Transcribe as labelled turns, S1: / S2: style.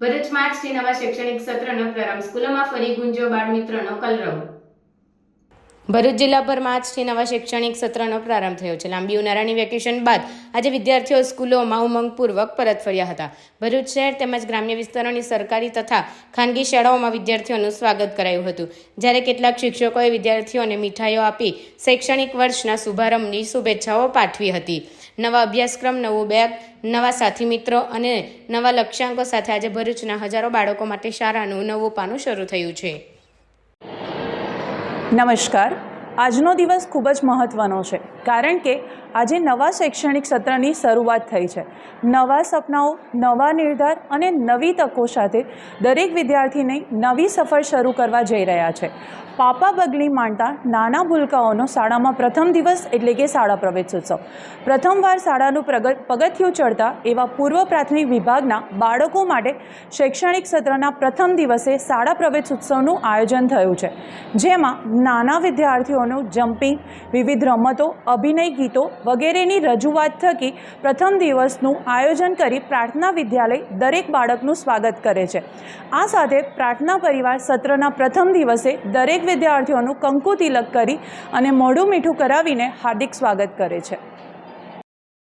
S1: ભરૂચમાં આજથી નવા શૈક્ષણિક સત્રનો પ્રારંભ. સ્કૂલોમાં ફરી ગુંજો બાળ મિત્રોનો કલરવ. ભરૂચ જિલ્લાભરમાં આજથી નવા શૈક્ષણિક સત્રનો પ્રારંભ થયો છે. લાંબી ઉનાળાની વેકેશન બાદ આજે વિદ્યાર્થીઓ સ્કૂલોમાં ઉમંગપૂર્વક પરત ફર્યા હતા. ભરૂચ શહેર તેમજ ગ્રામ્ય વિસ્તારોની સરકારી તથા ખાનગી શાળાઓમાં વિદ્યાર્થીઓનું સ્વાગત કરાયું હતું. જ્યારે કેટલાક શિક્ષકોએ વિદ્યાર્થીઓને મીઠાઈઓ આપી શૈક્ષણિક વર્ષના શુભારંભની શુભેચ્છાઓ પાઠવી હતી. નવા અભ્યાસક્રમ, નવું બેગ, નવા સાથી મિત્રો અને નવા લક્ષ્યાંકો સાથે આજે ભરૂચના હજારો બાળકો માટે શાળાનું નવું પાનું શરૂ થયું છે.
S2: Namaskar. આજનો દિવસ ખૂબ જ મહત્ત્વનો છે, કારણ કે આજે નવા શૈક્ષણિક સત્રની શરૂઆત થઈ છે. નવા સપનાઓ, નવા નિર્ધાર અને નવી તકો સાથે દરેક વિદ્યાર્થીને નવી સફર શરૂ કરવા જઈ રહ્યા છે. પાપા બગલી માંડતા નાના ભૂલકાઓનો શાળામાં પ્રથમ દિવસ એટલે કે શાળા પ્રવેશોત્સવ પ્રથમવાર શાળાનું પ્રગત પગથિયું ચડતા એવા પૂર્વ પ્રાથમિક વિભાગના બાળકો માટે શૈક્ષણિક સત્રના પ્રથમ દિવસે શાળા પ્રવેશોત્સવનું આયોજન થયું છે. જેમાં નાના વિદ્યાર્થીઓનું જમ્પિંગ, વિવિધ રમતો, અભિનય ગીતો વગેરેની રજૂઆત થકી પ્રથમ દિવસનું આયોજન કરી પ્રાર્થના વિદ્યાલય દરેક બાળકનું સ્વાગત કરે છે. આ સાથે પ્રાર્થના પરિવાર સત્રના પ્રથમ દિવસે દરેક વિદ્યાર્થીઓનું કંકુ તિલક કરી અને મોઢું મીઠું કરાવીને હાર્દિક સ્વાગત કરે છે.